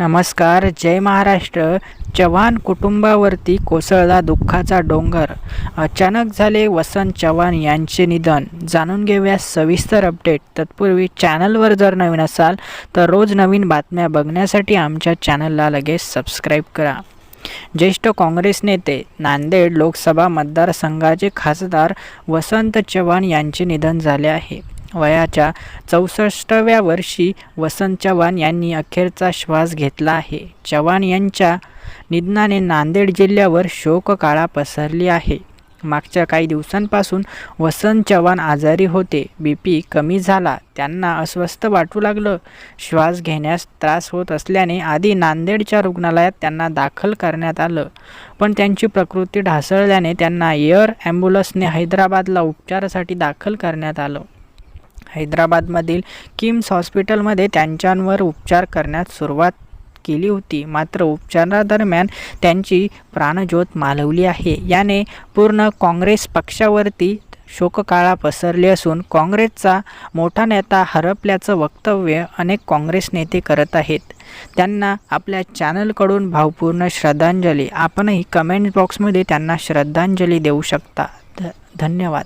नमस्कार जय महाराष्ट्र. चव्हाण कुटुंबावरती कोसळला दुःखाचा डोंगर. अचानक झाले वसंत चव्हाण यांचे निधन. जाणून घेऊया सविस्तर अपडेट तत्पूर्वी चॅनलवर जर नवीन असाल तर रोज नवीन बातम्या बघण्यासाठी आमच्या चॅनलला लगेच सबस्क्राईब करा. ज्येष्ठ काँग्रेस नेते नांदेड लोकसभा मतदारसंघाचे खासदार वसंत चव्हाण यांचे निधन झाले आहे. वयाच्या चौसष्टव्या वर्षी वसंत चव्हाण यांनी अखेरचा श्वास घेतला आहे. चव्हाण यांच्या निधनाने नांदेड जिल्ह्यावर शोककाळा पसरली आहे. मागच्या काही दिवसांपासून वसंत चव्हाण आजारी होते. बी पी कमी झाला. त्यांना अस्वस्थ वाटू लागलं. श्वास घेण्यास त्रास होत असल्याने आधी नांदेडच्या रुग्णालयात त्यांना दाखल करण्यात आलं. पण त्यांची प्रकृती ढासळल्याने त्यांना एअर ॲम्ब्युलन्सने हैदराबादला उपचारासाठी दाखल करण्यात आलं. हैदराबादमधील किम्स हॉस्पिटलमध्ये त्यांच्यावर उपचार करण्यास सुरुवात केली होती. मात्र उपचारादरम्यान त्यांची प्राणज्योत मालवली आहे. याने पूर्ण काँग्रेस पक्षावरती शोककाळा पसरली असून काँग्रेसचा मोठा नेता हरपल्याचं वक्तव्य अनेक काँग्रेस नेते करत आहेत. त्यांना आपल्या चॅनलकडून भावपूर्ण श्रद्धांजली. आपणही कमेंट बॉक्समध्ये त्यांना श्रद्धांजली देऊ शकता. ध धन्यवाद.